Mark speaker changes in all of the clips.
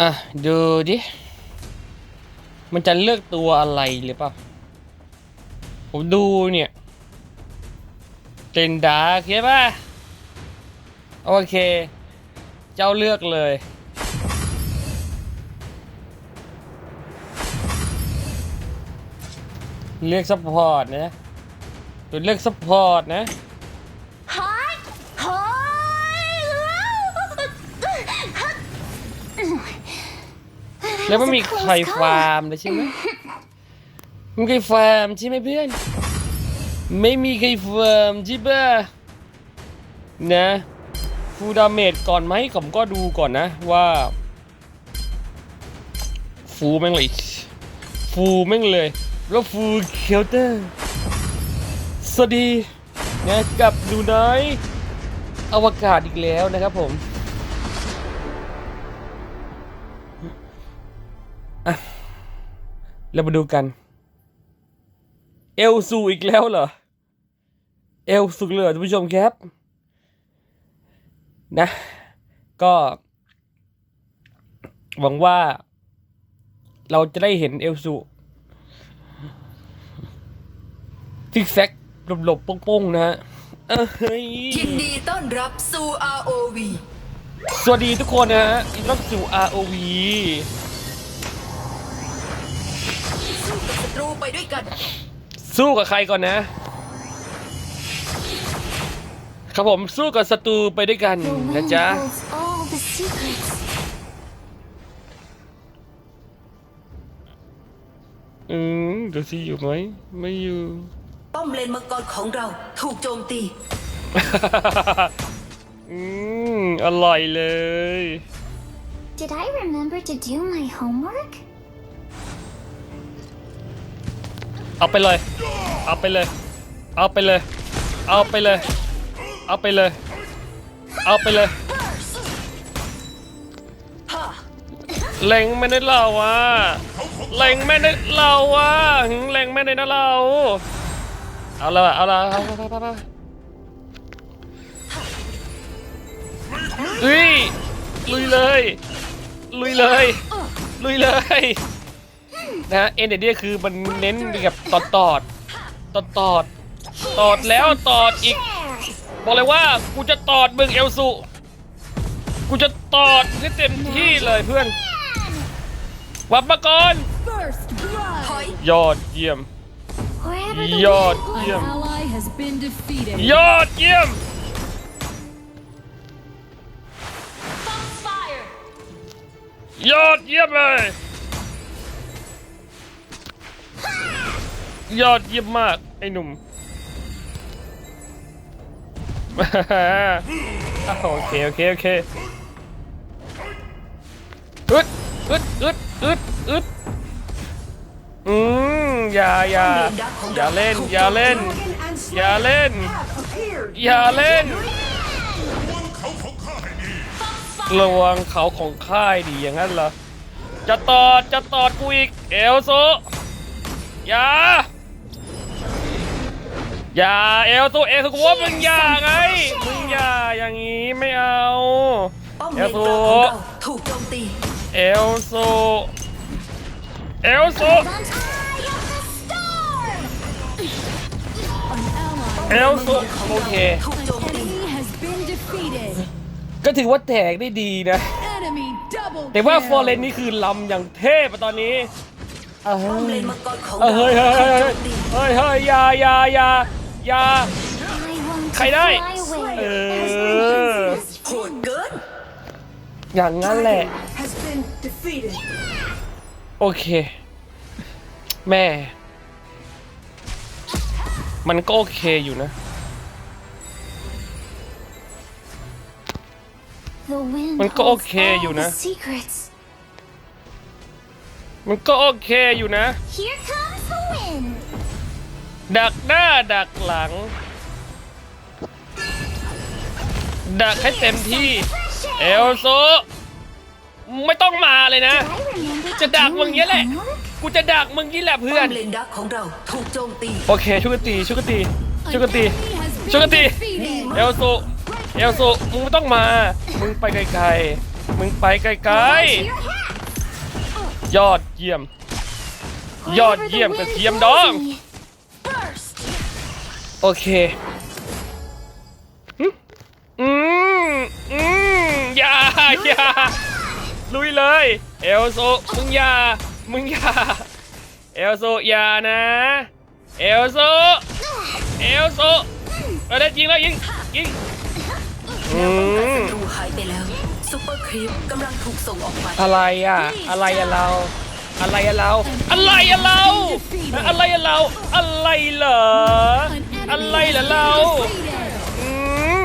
Speaker 1: อะ ดูดิ มันจะเลือกตัวอะไรหรือเปล่า ผมดูเนี่ยเจนดาร์กใช่ป่ะ โอเค เจ้าเลือกเลย เลือกซัพพอร์ตนะ ตัวเลือกซัพพอร์ตนะ แล้วไม่มีใครฟาร์มเลยใช่ไหมไม่มีใครฟาร์มใช่ไหมเพื่อน ไม่มีใครฟาร์มใช่ปะนะฟูดาเมจก่อนไหมผมก็ดูก่อนนะว่า ฟูแม่งเลยฟูแม่งเลย แล้วฟูเคลเตอร์สวัสดีนะกับดูน้อยอวกาศอีกแล้วนะครับผม เรามาดูกัน เอลซูอีกแล้วเหรอ เอลซูเลยเหรอท่านผู้ชมครับ นะ ก็ หวังว่า เราจะได้เห็นเอลซูซิกแซกหลบๆโป้งๆ นะฮะเอ้ย
Speaker 2: ยินดีต้อนรับสู่ ROV
Speaker 1: สวัสดีทุกคนนะฮะยินดีต้อนรับสู่ ROV
Speaker 2: ศัตรูไปด้วยกัน
Speaker 1: สู้กับใครก่อนนะ ครับผมสู้กับศัตรูไปด้วยกัน
Speaker 3: The
Speaker 1: นะ
Speaker 3: wind
Speaker 1: จ๊ะ
Speaker 3: holds all the secrets.
Speaker 1: อืมดูสิอยู่ไหมไม่อยู่
Speaker 2: ป้อมเลนมังกรของเราถูกโจมตี
Speaker 1: อืมอร่อยเลย
Speaker 3: Did I remember to do my homework?
Speaker 1: เอาไปเลย เอาไปเลย เอาไปเลย เอาไปเลย เอาไปเลย เอาไปเลย เล็งไม่ได้เราอะเล็งไม่ได้เราอะหึเล็งไม่ได้นะเราเอาละเอาละเอาละเอาละเอาละเฮ้ยลุยเลย ลุยเลย ลุยเลย นะฮะเอ็นเดียคือมันเน้นแบบตอดตอดตอดตอดตอดแล้วตอดอีก บอกเลยว่ากูจะตอดมึงเอลสุกูจะตอดให้เต็มที่เลยเพื่อนวับมาก่อน
Speaker 2: ย
Speaker 1: อดเยี่ยม
Speaker 3: Wherever the
Speaker 1: Yod.
Speaker 3: wind
Speaker 1: Yeah.
Speaker 4: An ally has been defeated.
Speaker 1: ยอดเยี่ยมยอดเยี่ยมเลย ยอดเยี่ยมมาก ไอ้หนุ่ม โอเค โอเค โอเคอึดอึดอึดอึดอึดอืมอย่าอย่าอย่าเล่น อย่าเล่น อย่าเล่น อย่าเล่น ระวังเขาของค่ายดีอย่างนั้นเหรอ จะตอด จะตอดกูอีก เอลโซอย่า อย่าเอลโซเอลโซกูว่ามึงอย่าไง มึงอย่าอย่างนี้ไม่เอา
Speaker 2: ป้อม
Speaker 1: เอ
Speaker 2: เล
Speaker 1: ล
Speaker 2: น
Speaker 1: โซ
Speaker 2: กลางของเราถูกโจมตี
Speaker 1: เอลโซเอลโซ
Speaker 3: on eye of the storm!
Speaker 1: เอลโซโอเค
Speaker 2: ถูกโจมตี
Speaker 4: Enemy has been defeated.
Speaker 1: ก็ถือว่าแตกได้ดีนะ
Speaker 4: Enemy double
Speaker 1: แต่ว่า
Speaker 4: kill.
Speaker 1: ฟอร์เรนนี่คือลำอย่างเทพอะตอนนี้เออ
Speaker 2: ป้อมเลนมังกรของ
Speaker 1: เออ
Speaker 2: เรา
Speaker 1: เฮ้ยเฮ้ย
Speaker 2: ถู
Speaker 1: เฮ้
Speaker 2: ก
Speaker 1: ย
Speaker 2: โจ
Speaker 1: เฮ้ย
Speaker 2: มตี
Speaker 1: เฮ้ยเฮ้ยอย่าอย่าอย่าอ ยา ใครได้ เออ อย่างนั้นแหละ โอเค แม่ มันก็โอเคอยู่นะ มันก็โอเคอยู่นะ มันก็โอเคอยู่นะ ดักหน้าดักหลัง ดักให้เต็มที่ เอลโซ ไม่ต้องมาเลยนะ
Speaker 3: I remember to
Speaker 1: จะดัก
Speaker 3: do
Speaker 1: มึง
Speaker 3: my
Speaker 1: เงี้ยแหละ
Speaker 3: homework?
Speaker 1: กูจะดักมึงนี่แหละเพื่อ
Speaker 2: ป้อนมเลนดักของเราถูกโจมตี
Speaker 1: โอเคช่วยกันตีช่วยกันตี
Speaker 4: An
Speaker 1: ช่วยกันตี
Speaker 4: enemy has been
Speaker 1: ช่วยกันตี
Speaker 4: defeated.
Speaker 1: เอลโซ เอลโซ มึงไม่ต้องมา มึงไปไกลๆ มึงไปไกล
Speaker 3: Hold on to your hat.
Speaker 1: ยอดเยี่ยม ยอด
Speaker 3: Wherever the
Speaker 1: เยี่ยมก
Speaker 3: wind
Speaker 1: ระเทียม
Speaker 3: blows
Speaker 1: ดอง
Speaker 3: me. Burst.
Speaker 1: โอเคหึอืมอืมอย่าอย่าลุยเลย เอลโซ มึงอย่า มึงอย่า เอลโซอย่านะ เอลโซ เอลโซเอาได้จริงแล้วยิงยิงอืม
Speaker 2: ศัตรูหายไปแล้วซุปเปอร์ครีปกำลังถูกส่งออกไป
Speaker 1: อะไรอะ อะไรอะเรา อะไรอะเรา อะไรอะเรา อะไรอะเรา อะไรเหรอ
Speaker 4: An
Speaker 1: อะไร
Speaker 4: enemy
Speaker 1: เหรอ
Speaker 4: has
Speaker 1: เรา
Speaker 4: been defeated.
Speaker 1: อืม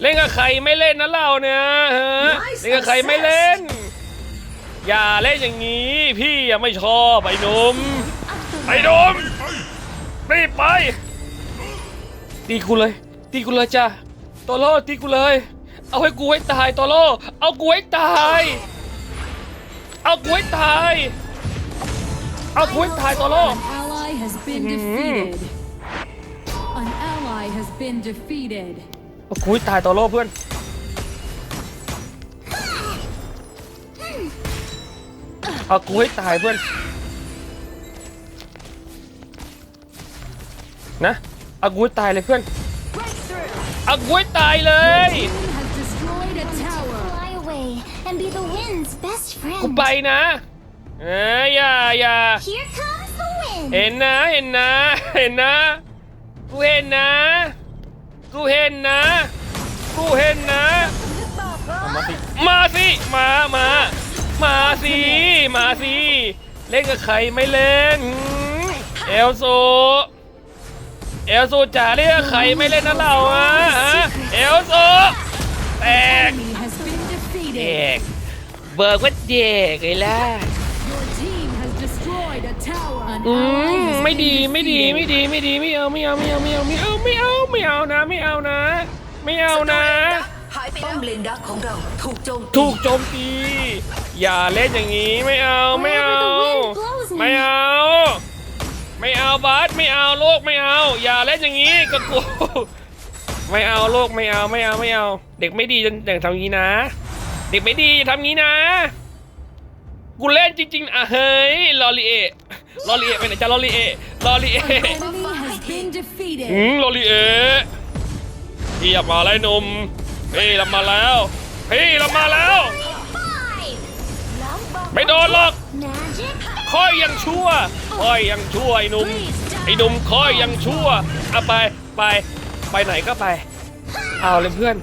Speaker 1: เล่นกับใครไม่เล่นนะเราเนี่ยฮะเล่นกับใครไม่เล่น อย่าเล่นอย่างนี้ พี่ยังไม่ชอบไอ้หนุ่มไอ้หนุ่มรีบไปตีกูเลย ตีกูเลยจ้ะโตโร่ตีกูเลย เอาให้กูให้ตายโตโร่เอากูให้ตาย เอากูให้ตาย เอากูให้ตายโตโร่
Speaker 4: An ally has been defeated. An ally has been defeated.
Speaker 1: เอากูให้ตายโตโร่เพื่อน เอากูให้ตายเพื่อน นะเอากูให้ตายเลยเพื่อน เอากูให้ตายเลย
Speaker 4: Team has destroyed a tower.
Speaker 3: Fly away and be the wind's best
Speaker 1: กู
Speaker 3: friend.
Speaker 1: ไปนะเอ้ยอย่าอย่า
Speaker 3: Here comes the wind.
Speaker 1: เห็นนะ เห็นนะ เห็นนะ กูเห็นนะ กูเห็นนะ กูเห็นนะ มาสิ มามา มาสิ มาสิ เล่นกับใครไม่เล่นหืมเอลโซเอลโซจ๋าเล่นกับใครไม่เล่นนะเราอะฮะเอลโซแตก
Speaker 4: Enemy has been
Speaker 1: แต
Speaker 4: defeated.
Speaker 1: กเบิกว่าเด็กไอ้ล่ะ อื
Speaker 4: ally
Speaker 1: ม
Speaker 4: has
Speaker 1: ไม่
Speaker 4: been
Speaker 1: ดีไม่ดี
Speaker 4: defeated.
Speaker 1: ไม่ดีไม่ดีไม่เอาไม่เอาไม่เอาไม่เอาไม่เอาไม่เอาไม่เอานะ ไม่เอานะ ไม่เอานะ
Speaker 2: หายไปป้อมเลนดักของเราถูกโจมตี
Speaker 1: ถูกโจมตีอย่าเล่นอย่างนี้ไม่เอาไม่เอาไม่เอาไม่เอาบัสไม่เอาโลกไม่เอา อย่าเล่นอย่างนี้กับกูไม่เอาโลกไม่เอาไม่เอาไม่เอา เด็กไม่ดีจนอย่างทำอย่างนี้นะ เด็กไม่ดีอย่าทำอย่างนี้นะ กูเล่นจริงๆอะเฮ้ยลอรีเอลอรีเอไปไหนจ้าลอรีเอลอรีเอ
Speaker 4: Enemy has been
Speaker 1: อื
Speaker 4: defeated.
Speaker 1: มลอรีเอพี่อย่ามาเลยหนุ่มพี่เรามาแล้วพี่เรามาแล้ว
Speaker 3: Five. Love
Speaker 1: ไม่โดนหรอก
Speaker 3: Magic.
Speaker 1: ค่อยยังชั่ว ค่อยยังชั่วไอ้หนุ่มไอ้หนุ่มค่อยยังชั่วเอาไปไปไปไหนก็ไป เอาเลยเพื่อน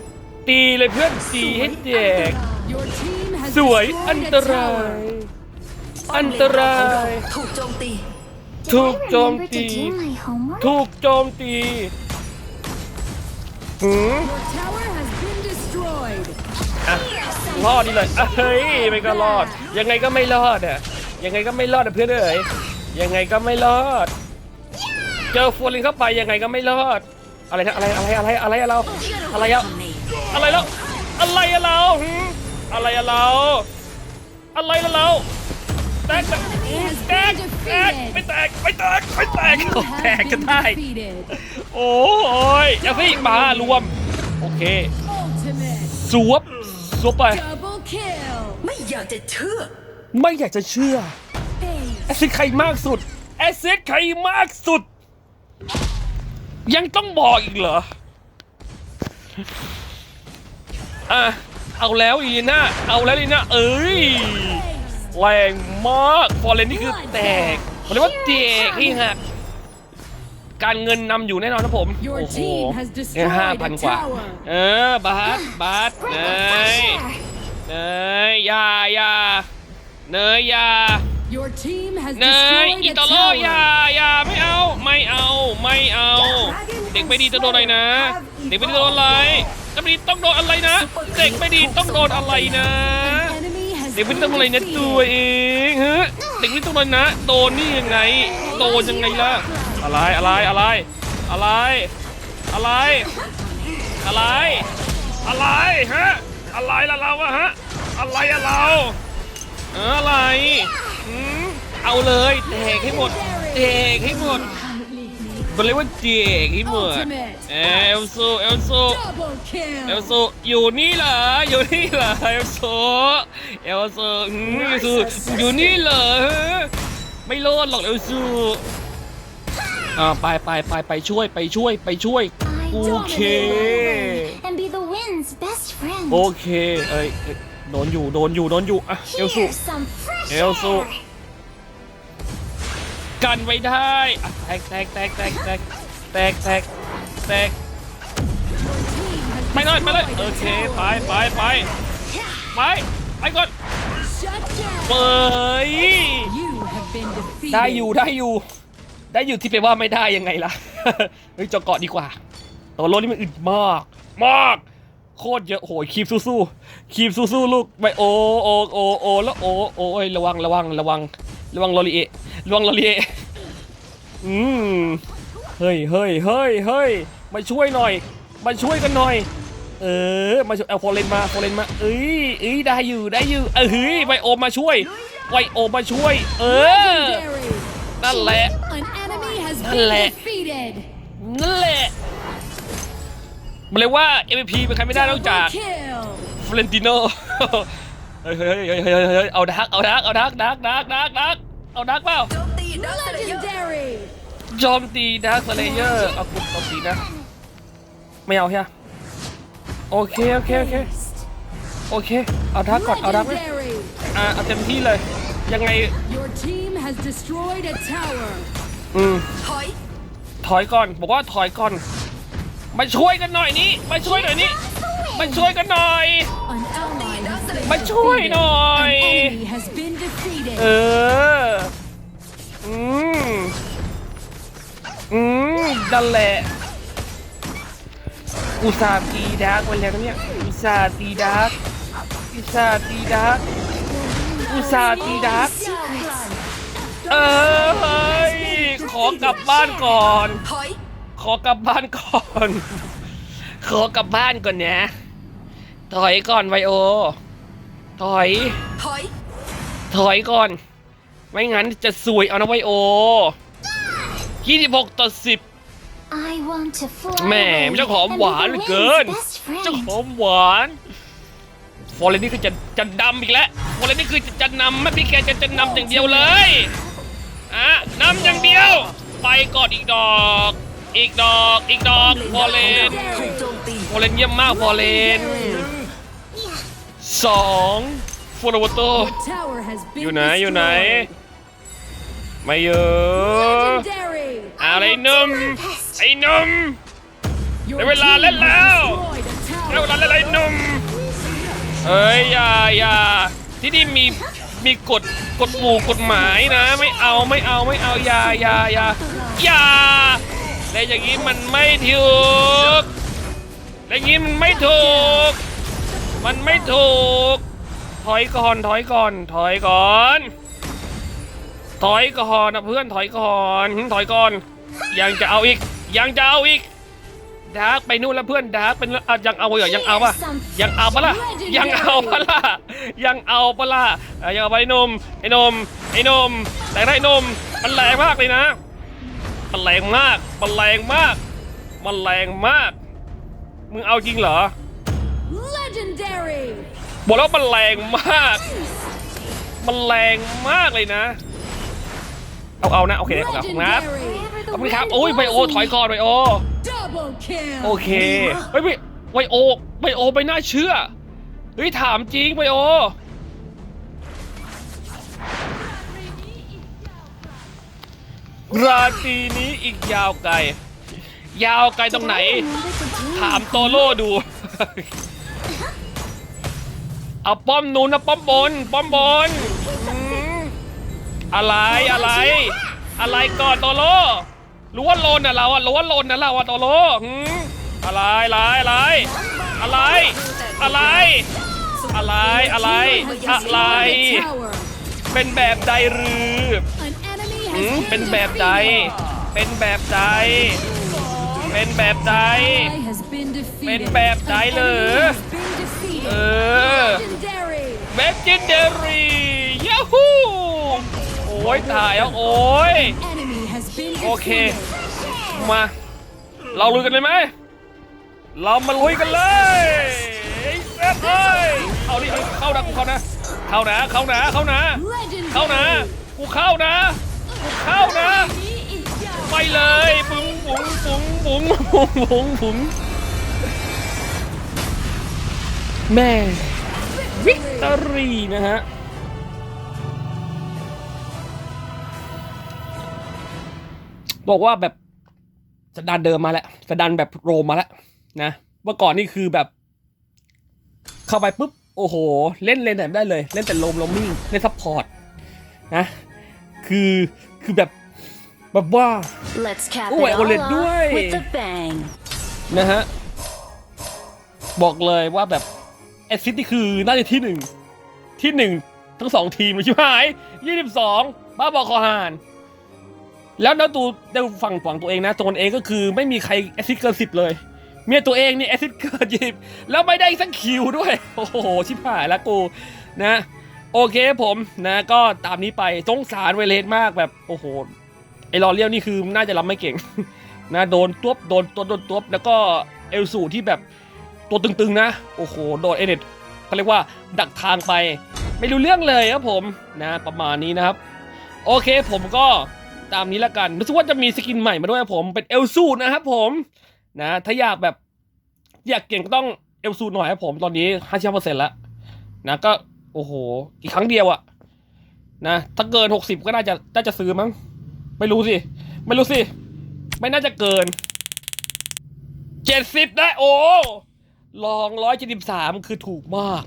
Speaker 1: ตีเลยเพื่อนตีให้เด็ก
Speaker 4: Your team has
Speaker 1: สวย
Speaker 4: destroyed
Speaker 1: อัน
Speaker 4: a
Speaker 1: ตราย
Speaker 4: tower.
Speaker 1: อันตราย
Speaker 2: ถูกโจมตี
Speaker 3: Did
Speaker 1: ถูก
Speaker 3: I
Speaker 1: โจม
Speaker 3: remember
Speaker 1: ตี
Speaker 3: to do my homework?
Speaker 1: ถูกโจมตีหืม
Speaker 4: Your tower has been destroyed.
Speaker 1: อะรอดดีเลยอะเฮ้ยไม่ก็รอด ยังไงก็ไม่รอดอะยังไงก็ไม่รอดอะเพื่อนเอ๋ยยังไงก็ไม่รอด เจอฟัวลินเข้าไปยังไงก็ไม่รอด อะไรนะอะไรอะไรอะไรอะไรอะเรา อะไรอะอะไรแล้วอะไรอะเราหืมอะไรอะเราอะไรละเรา แตกแตกแตกแตกไม่แตกไม่แตกไม่แตกแตกกันได้โอ้ยอย่าสิมารวม โอเคสวบสวบไป
Speaker 2: ไม่อยากจะเชื่อ
Speaker 1: ไม่อยากจะเชื่อแอซิดใครมากสุดแอซิดใครมากสุด ยังต้องบอกอีกเหรออะเอาแล้วอีน่าเอาแล้วอีลีน่าเอ้ย แรงมากฟอร์เรนนี่คือแตกเขาเรียกว่าแตกที่หักการเงินนำอยู่แน่นอนนะผม
Speaker 4: Your
Speaker 1: โอ้โห
Speaker 4: team has destroyed
Speaker 1: ห้าพัน
Speaker 4: a
Speaker 1: กว่า
Speaker 4: tower.
Speaker 1: เออบาสบาสเน
Speaker 3: Grab
Speaker 1: ย
Speaker 3: it, fresh air.
Speaker 1: เนยอยาอยาเนยอยา
Speaker 4: Your team has
Speaker 1: เนย
Speaker 4: destroyed
Speaker 1: อิ
Speaker 4: a
Speaker 1: ตาโลอย่า
Speaker 4: tower.
Speaker 1: อย่าไม่เอาไม่เอาไม่เอา เด็กไม่ดีต้องโดนอะไรนะ เด็กไม่ดีต้องโดนอะไรเด็กไม่ดีต้องโดนอะไรนะ เด็กไม่ดีต้องโดนอะไรนะ ด็กไม่ต้องอะไรนะตัวเองฮะเด็กไม่ต้องโดนนะโดนนี่ยังไงโดนยังไงล่ะอะไรอะไรอะไร อะไร อะไร อะไร อะไรฮะอะไรละเราอะฮะอะไรอะเราเอออะไรอืมเอาเลยแตกให้หมดแตกให้หมด มันเรียกว่าเจกอีเหมือนเอลซูเอลซู
Speaker 4: Double
Speaker 1: เอล
Speaker 4: kill.
Speaker 1: ซูอยู่นี่เหรออยู่นี่เหรอเอลซูเอลซูอืมเอลซูอยู่นี่เหรอไม่รอดหรอกเอลซูอ่าไปไปไปไปช่วยไปช่วยไปช่วย
Speaker 3: I
Speaker 1: โอเค
Speaker 3: dominate and be the wind's best friend.
Speaker 1: โอเคเอ้ยเอ้ยโดนอยู่โดนอยู่โดนอยู่อะเอลซู
Speaker 3: Here's some fresh
Speaker 1: เอลซู
Speaker 3: air.
Speaker 1: กันไว้ได้แตกแตกแตกแตกแตกแตกแตกแตก
Speaker 4: Team has
Speaker 1: ไปเลยไปเลย
Speaker 4: destroyed
Speaker 1: โอเคไปไปไปไปไปก่อนเปิดได้อยู่ได้อยู่ ได้อยู่ที่ไปว่าไม่ได้ยังไงล่ะเฮ้ยจาะเกาะดีกว่าตัวรถนี่มันอึดมาก มากโคตรเยอะโหยคีบสู้ๆคีบสู้ๆลูกไปโอโอโอโอแล้วโอโอ้ยระวังระวังระวัง ระวังลอรีเอะระวังลอรีเอะอืมเฮ้ยเฮ้ยเฮ้ยเฮ้ยมาช่วยหน่อย มาช่วยกันหน่อย เออ มาช่วยเอาโฟเลนมาโฟเลนมา เอ้ยเอ้ยได้อยู่ได้อยู่ เออเฮ้ยไวโอมาช่วยไวโอมาช่วย เออ
Speaker 4: Legendary.
Speaker 1: นั่นแหละ
Speaker 4: An enemy has
Speaker 1: Lẹ.
Speaker 4: been defeated.
Speaker 1: นั่นแหละมันเลยว่า MVP เป็นใครไม่ได้นอกจาก
Speaker 4: Double kill.
Speaker 1: ฟลเรนติโน เฮ้ยเฮ้ยเฮ้ยเฮ้ยเฮ้ยเอาดักเอาดักเอาดักดักดักดักดักเอาดักเปล่า
Speaker 2: โจมตีดักสเลเยอร์
Speaker 4: Legendary.
Speaker 1: โจมตีดักสเลเยอร์เอากุดโจมตีนะไม่เอาใช่ไหมโอเคโอเคโอเคโอเคเอาดักก่อนเอาดักไหม
Speaker 4: Legendary.
Speaker 1: อ่าเอาเต็มที่เลย ยังไง
Speaker 4: Your team has destroyed a tower.
Speaker 1: อืม
Speaker 2: ถอย
Speaker 1: ถอยก่อนบอกว่าถอยก่อนมาช่วยกันหน่อยนี้มาช่วยหน่อยนี้มาช่วยกันหน่อย
Speaker 4: An ally has been
Speaker 1: มาช่วย
Speaker 4: defeated.
Speaker 1: หน่อย
Speaker 4: An enemy has been defeated.
Speaker 1: เออ อืม อืมนั่นแหละ อุตส่าห์ตีดาร์กไว้แล้วนะเนี่ย อุตส่าห์ตีดาร์กอุตส่าห์ตีดาร์กอุตส่าห์ตีดาร์กเออเฮ้ยขอกลับบ้านก่อน
Speaker 2: ถอย
Speaker 1: ขอกลับบ้านก่อน ขอกลับบ้านก่อนนะถอยก่อนไวโอ ถอย
Speaker 2: ถอย
Speaker 1: ถอยก่อน ไม่งั้นจะสวยเอานะไวโอ26ต่อ
Speaker 3: I want to fly
Speaker 1: 10 แหม่
Speaker 3: away
Speaker 1: ไม่เจ้าของ
Speaker 3: and
Speaker 1: ห
Speaker 3: be
Speaker 1: วาน
Speaker 3: the
Speaker 1: เหลือ
Speaker 3: wind's
Speaker 1: เกิน
Speaker 3: best
Speaker 1: เจ้า
Speaker 3: friend.
Speaker 1: ของหวาน ฟอร์เรนนี่คือจะจะดำอีกแล้ว ฟอร์เรนนี่คือจะจะนำไม่พี่แกจะจะนำอย่างเดียวเลยอะนำอย่างเดียว ไปก่อนอีกดอก อีกดอก อีกดอก ฟอร์เรน
Speaker 2: ถูกโจมตี
Speaker 1: ฟอร์เรนเยี่ยมมาก ฟอร์เรน สองฟอร์วโต
Speaker 4: Tower has been
Speaker 1: อยู่ไหนอยู่ไหน
Speaker 4: destroyed.
Speaker 1: ไม่เยอะ
Speaker 4: Legendary.
Speaker 1: อะไรหนุ่มไอ้หนุ่ม
Speaker 4: Your
Speaker 1: ได้เวลา
Speaker 4: team
Speaker 1: เล่นแล้ว
Speaker 4: has destroyed a
Speaker 1: เร็ว
Speaker 4: tower.
Speaker 1: นั้นอะไรหนุ่มเอ้ยอย่าอย่าที่นี่มีมีกฎกฎหมู่กฎหมายนะ ไม่เอาไม่เอาไม่เอาอย่าอย่าอย่าอย่าแล้วอย่างนี้มันไม่ถูกแล้วอย่างนี้มันไม่ถูกมันไม่ ถูก ถอยก่อนถอยก่อน ถอยก่อน ถอยก่อนนะเพื่อนถอยก่อนถอยก่อน ยังจะเอาอีก ยังจะเอาอีกดาร์กไปนู่นแล้วเพื่อนดาร์กเป็นอะยังเอาเหรอยังเอาปะยังเอาปะล่ะยังเอาปะล่ะยังเอาปะล่ะอะยังเอาไปนมไอ้นมไอ้นมแต่ได้นมมันแรงมากเลยนะมันแรงมากมันแรงมากมันแรงมาก มึงเอาจริงเหรอ บอกแล้วมันแรงมาก มันแรงมากเลยนะ เอาเอานะโอเคขอบคุณครับ
Speaker 4: Legendary.
Speaker 3: Wherever the
Speaker 1: ขอบคุณครับ
Speaker 3: wind
Speaker 1: โอ้ยไบโอ
Speaker 3: blows
Speaker 1: ถอย
Speaker 3: me.
Speaker 1: ก่อนไบโอ
Speaker 4: Double kill.
Speaker 1: โอเคเฮ้ยไบไบโอไบโอไม่น่าเชื่อเฮ้ยถามจริงไบโอราตรีนี้อีกยาวไกล ยาวไกลตรงไหน
Speaker 3: Remember to do
Speaker 1: ถามโตโร่ดู เอาป้อมนู้นนะป้อมบน ป้อมบนอืมอะไรอะไร อะไรก่อนโตโร่รู้ว่าโลนน่ะเราอะรู้ว่าโลนน่ะเราอะโตโร่หืมอะไรอะไรอะไร อะไร อะไร อะไรอะไร อะไร เป็นแบบใดหรือหืมเป็นแบบใด เป็นแบบใด เป็นแบบใด เป็นแบบใดเหร เออเวฟจินเดอรียาฮูโอ้ยตายแล้วโอ้ยโอเค มา เราลุยกันเลยไหม เรามาลุยกันเลยไอ้เซ็ตเอ้ยเอาดิเอาเข้านะกูเข้านะ เข้านะ เข้านะ เข้านะ เข้านะ กูเข้านะ กูเข้านะ ไปเลยปุ๋งปุ๋งปุ๋งปุ๋งปุ๋งปุ๋งปุ๋ง แม่วิกตอรีนะฮะบอกว่าแบบสดานเดิมมาแล้วสดานแบบโรมมาแล้วนะเมื่อก่อนนี่คือแบบ เข้าไปปุ๊บโอ้โห เล่นเลนไหนไม่ได้เลย เล่นแต่โรมโรมมิ่งเล่นซัพพอร์ตนะคือคือแบบแบบว่า
Speaker 2: Let's cap
Speaker 1: โอ้ย
Speaker 2: it
Speaker 1: โอ
Speaker 2: all
Speaker 1: เลดด้วย
Speaker 2: off with a bang
Speaker 1: นะฮะบอกเลยว่าแบบ แอสซิสนี่คือน่าจะที่หนึ่งที่หนึ่งทั้งสองทีมเลยใช่ไหมยี่สิบสองบ้าบอคอหานแล้วนะตูได้ฝั่งฝั่งตัวเองนะตัวเองก็คือไม่มีใครแอสซิสเกินสิบเลย เมียตัวเองนี่แอสซิสเกินยิบแล้วไม่ได้สักคิวด้วย โอ้โห ชิบหายแล้วกูนะ โอเคผมนะ ก็ตามนี้ไปสงสารเวเลสมากแบบ โอ้โห ไอรอเลียวนี่คือน่าจะรับไม่เก่งนะโดนตัวบโดนตัวโดนตัวบแล้วก็เอลสูที่แบบ ตัวตึงๆนะ โอ้โห โดนเอเนตเขาเรียกว่าดักทางไป ไม่รู้เรื่องเลยครับผมนะประมาณนี้นะครับ โอเคผมก็ตามนี้ละกันรู้สึกว่าจะมีสกินใหม่มาด้วยครับผมเป็นเอลสูนะครับผมนะถ้าอยากแบบอยากเก่งก็ต้องเอลสูหน่อยครับผมตอนนี้ห้าสิบเปอร์เซ็นต์แล้วนะก็โอ้โหอีกครั้งเดียวอะนะถ้าเกินหกสิบก็น่าจะน่าจะซื้อมั้งไม่รู้สิ ไม่รู้สิ ไม่น่าจะเกินเจ็ดสิบได้โอ้ ลองร้อยเจ็ดสิบสามคือถูกมาก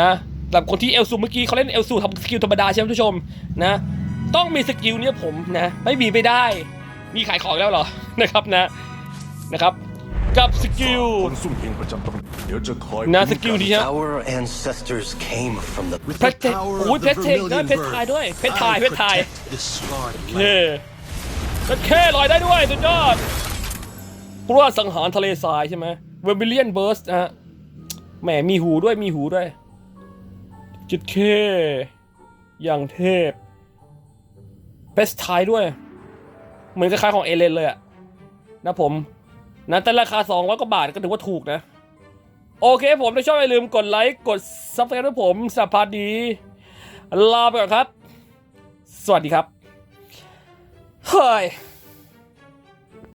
Speaker 1: นะแบบคนที่เอลซูเมื่อกี้เขาเล่นเอลซูทำสกิลธรรมดาใช่ไหมทุกผู้ชมนะ ต้องมีสกิลเนี่ยผมนะ ไม่มีไม่ได้ มีขายของแล้วเหรอนะครับนะนะครับกับสกิล
Speaker 5: คนซุ่มเฮงประจำตำแหน่งเดี๋ยวจะคอย
Speaker 1: นะสกิลนี้ฮะ
Speaker 6: Our ancestors came from the
Speaker 1: เพชรเทคโอ้ยเพชรเทคด้วยเพชรทายด้วยเพชรทายเพชรทายเย่เพชรแค่ลอยได้ด้วยสุดยอดเพราะว่าสังหารทะเลทรายใช่ไหม เวอร์บิเลียนเบิร์สนะฮะแหมมีหูด้วยมีหูด้วยจุดเคอย่างเทพเพชรทายด้วย เหมือนคล้ายๆของเอเลนเลยอะนะผมนะแต่ราคา200กว่าบาทก็ถือว่าถูกนะ โอเคผมถ้าชอบอย่าลืมกดไลค์กดซับสไครต์ด้วยผมสัปดาห์นี้ลาไปก่อนครับ สวัสดีครับ เฮ้ย